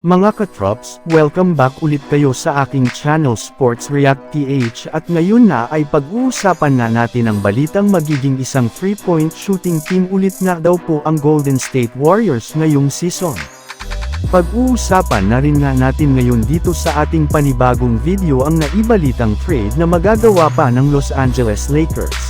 Mga katrops, welcome back ulit kayo sa aking channel Sports React PH at ngayon na ay pag-uusapan na natin ang balitang magiging isang 3-point shooting team ulit nga daw po ang Golden State Warriors ngayong season. Pag-uusapan na rin nga natin ngayon dito sa ating panibagong video ang naibalitang trade na magagawa pa ng Los Angeles Lakers.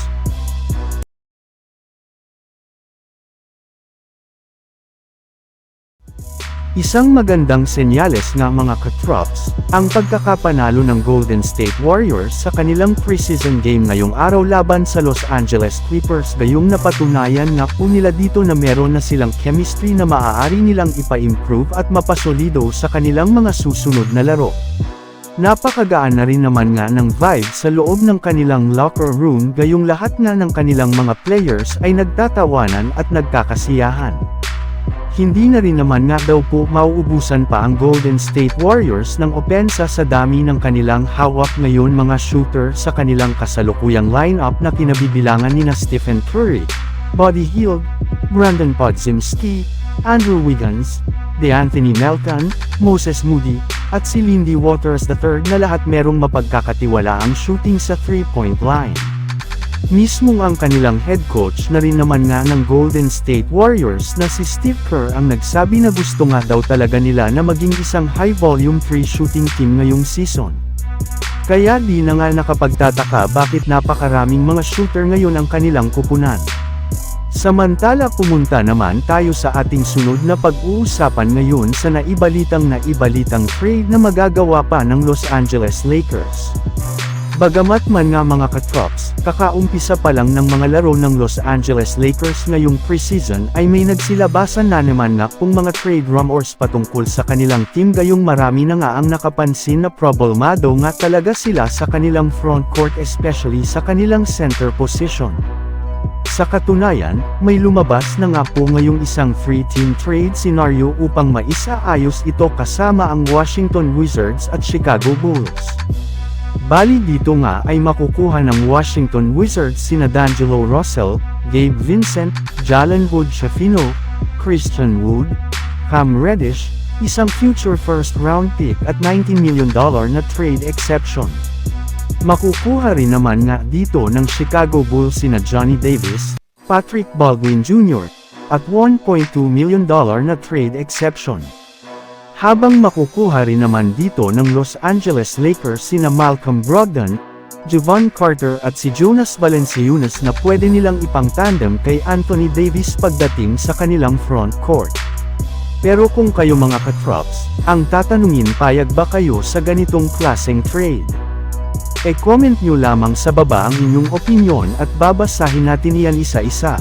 Isang magandang senyales nga mga katrops, ang pagkakapanalo ng Golden State Warriors sa kanilang preseason game ngayong araw laban sa Los Angeles Clippers gayong napatunayan nga po nila dito na meron na silang chemistry na maaari nilang ipa-improve at mapasolido sa kanilang mga susunod na laro. Napakagaan na rin naman nga ng vibe sa loob ng kanilang locker room gayong lahat nga ng kanilang mga players ay nagtatawanan at nagkakasiyahan. Hindi na rin naman nga daw po mauubusan pa ang Golden State Warriors ng opensa sa dami ng kanilang hawak ngayon mga shooter sa kanilang kasalukuyang lineup na kinabibilangan nina Stephen Curry, Buddy Hield, Brandon Podzimski, Andrew Wiggins, DeAnthony Melton, Moses Moody, at si Lindy Waters III na lahat merong mapagkakatiwalaang shooting sa 3-point line. Mismong ang kanilang head coach na rin naman nga ng Golden State Warriors na si Steve Kerr ang nagsabi na gusto nga daw talaga nila na maging isang high-volume 3 shooting team ngayong season. Kaya di na nga nakapagtataka bakit napakaraming mga shooter ngayon ang kanilang kupunan. Samantala pumunta naman tayo sa ating sunod na pag-uusapan ngayon sa naibalitang naibalitang trade na magagawa pa ng Los Angeles Lakers. Bagamat man nga mga katrops, kakaumpisa pa lang ng mga laro ng Los Angeles Lakers ngayong preseason ay may nagsilabasan na naman nga kung mga trade rumors patungkol sa kanilang team gayong marami na nga ang nakapansin na problemado nga talaga sila sa kanilang front court especially sa kanilang center position. Sa katunayan, may lumabas na nga po ngayong isang free team trade scenario upang maisaayos ito kasama ang Washington Wizards at Chicago Bulls. Bali dito nga ay makukuha ng Washington Wizards sina D'Angelo Russell, Gabe Vincent, Jalen Hood Shafino, Christian Wood, Cam Reddish, isang future first round pick at $19 million na trade exception. Makukuha rin naman nga dito ng Chicago Bulls sina Johnny Davis, Patrick Baldwin Jr., at $1.2 million na trade exception. Habang makukuha rin naman dito ng Los Angeles Lakers sina Malcolm Brogdon, Javon Carter at si Jonas Valanciunas na pwede nilang ipang-tandem kay Anthony Davis pagdating sa kanilang front court. Pero kung kayo mga katrops, ang tatanungin payag ba kayo sa ganitong klaseng trade? E-comment nyo lamang sa baba ang inyong opinion at babasahin natin iyan isa-isa.